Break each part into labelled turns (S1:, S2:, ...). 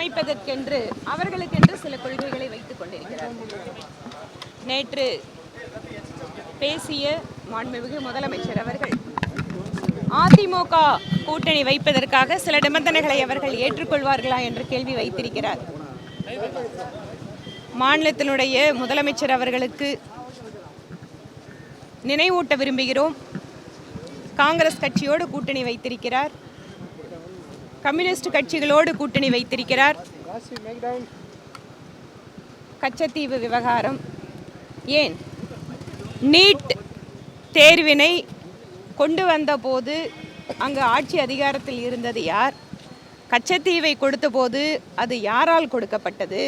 S1: அமைப்பதற்கென்று அவர்களுக்கென்று சில கொள்கைகளை வைத்துக் கொண்டிருக்கிறார். நேற்று பேசிய மாண்புமிகு முதலமைச்சர் அவர்கள் அதிமுக கூட்டணி வைப்பதற்காக சில நிபந்தனைகளை அவர்கள் ஏற்றுக்கொள்வார்களா என்று கேள்வி வைத்திருக்கிறார். மாநிலத்தினுடைய முதலமைச்சர் அவர்களுக்கு நினைவூட்ட விரும்புகிறோம். காங்கிரஸ் கட்சியோடு கூட்டணி வைத்திருக்கிறார். கம்யூனிஸ்ட் கட்சிகளோடு கூட்டணி வைத்திருக்கிறார். கச்சத்தீவு விவகாரம். ஏன்? நீட் தேர்வினை கொண்டு வந்தபோது அங்கு ஆட்சி அதிகாரத்தில் இருந்தது யார்? கச்சத்தீவை கொடுத்தபோது அது யாரால் கொடுக்கப்பட்டது?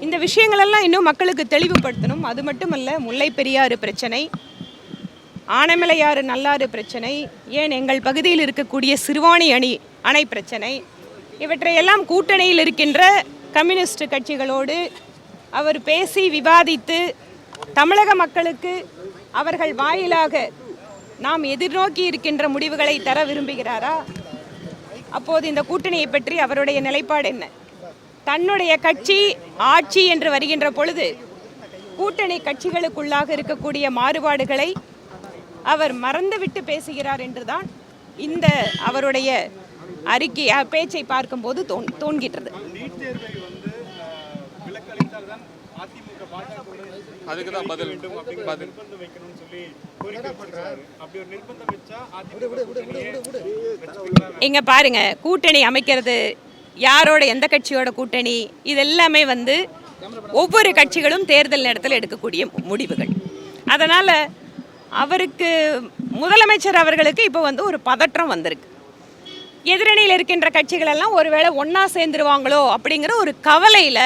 S1: இந்த விஷயங்களெல்லாம் இன்னும் மக்களுக்கு தெளிவுபடுத்தணும். அது மட்டுமல்ல முல்லை பெரியாறு பிரச்சனை ஆனமலையாறு நல்லாறு பிரச்சனை ஏன் எங்கள் பகுதியில் இருக்கக்கூடிய சிறுவாணி அணி அணை பிரச்சனை இவற்றையெல்லாம் கூட்டணியில் இருக்கின்ற கம்யூனிஸ்ட் கட்சிகளோடு அவர் பேசி விவாதித்து தமிழக மக்களுக்கு அவர்கள் வாயிலாக நாம் எதிர்நோக்கி இருக்கின்ற முடிவுகளை தர விரும்புகிறாரா? அப்போது இந்த கூட்டணியை பற்றி அவருடைய நிலைப்பாடு என்ன? தன்னுடைய கட்சி ஆட்சி என்று வருகின்ற பொழுது கூட்டணி கட்சிகளுக்குள்ளாக இருக்கக்கூடிய மாறுபாடுகளை அவர் மறந்துவிட்டு பேசுகிறார் என்றுதான் இந்த அவருடைய அறிக்கை பேச்சை பார்க்கும்போது தோன் தோன்கின்றது.
S2: அதுக்கு தான் பதில். பதில்
S1: இங்க பாருங்க கூட்டணி அமைக்கிறது யாரோட எந்த கட்சியோட கூட்டணி? இது எல்லாமே வந்து ஒவ்வொரு கட்சிகளும் தேர்தல் நேரத்தில் எடுக்கக்கூடிய முடிவுகள். அதனால அவருக்கு முதலமைச்சர் அவர்களுக்கு இப்போ வந்து ஒரு பதற்றம் வந்திருக்கு. எதிரணியில் இருக்கின்ற கட்சிகள் எல்லாம் ஒருவேளை ஒன்றா சேர்ந்துருவாங்களோ அப்படிங்கிற ஒரு கவலையில்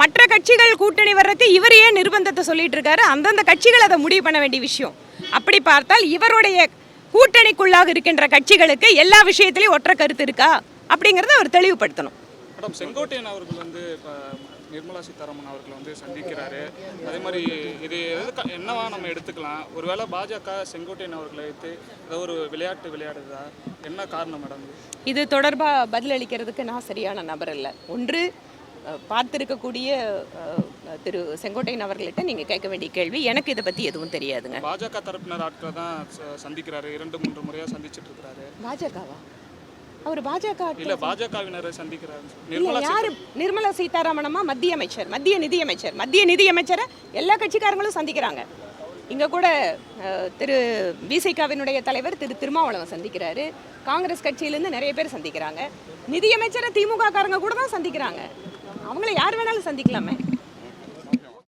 S1: மற்ற கட்சிகள் கூட்டணி வர்றதுக்கு இவர் ஏன் நிர்பந்தத்தை சொல்லிட்டு இருக்காரு? அந்தந்த கட்சிகள் அதை முடிவு பண்ண வேண்டிய விஷயம். அப்படி பார்த்தால் இவருடைய கூட்டணிக்குள்ளாக இருக்கின்ற கட்சிகளுக்கு எல்லா விஷயத்திலையும் ஒற்றை கருத்து இருக்கா? அப்படிங்கிறத அவர் தெளிவுபடுத்தணும்.
S2: மேடம் செங்கோட்டையன் அவர்கள் வந்து இப்போ நிர்மலா சீதாராமன் அவர்களை வந்து சந்திக்கிறாரு. அதே மாதிரி இது என்னவா நம்ம எடுத்துக்கலாம்? ஒருவேளை பாஜக செங்கோட்டையன் அவர்களை வைத்து ஏதோ ஒரு விளையாட்டு விளையாடுதா? என்ன காரணம் மேடம்?
S1: இது தொடர்பாக பதிலளிக்கிறதுக்கு நான் சரியான நபர் இல்லை ஒன்று பார்த்திருக்கக்கூடிய திரு செங்கோட்டையன் அவர்கள்ட்ட நீங்கள் கேட்க வேண்டிய கேள்வி. எனக்கு இதை பற்றி எதுவும் தெரியாதுங்க.
S2: பாஜக தரப்பினர் ஆட்களை தான் சந்திக்கிறாரு. இரண்டு மூன்று முறையாக சந்திச்சிட்டு இருக்கிறாரு.
S1: பாஜகவா? அவர் பாஜக
S2: இல்ல பாஜகவினரை சந்திக்கிறாரு
S1: யாரு? நிர்மலா சீதாராமனமா மத்திய அமைச்சர் மத்திய நிதி அமைச்சர் மத்திய நிதி அமைச்சரை எல்லா கட்சிக்காரங்களும் சந்திக்கிறாங்க. இங்க கூட திரு பிசிகாவினுடைய தலைவர் திரு திருமாவளவன் சந்திக்கிறாரு. காங்கிரஸ் கட்சியிலேருந்து நிறைய பேர் சந்திக்கிறாங்க. நிதி அமைச்சரை திமுக காரங்க கூட தான் சந்திக்கிறாங்க. அவங்கள யார் வேணாலும் சந்திக்கலாமே.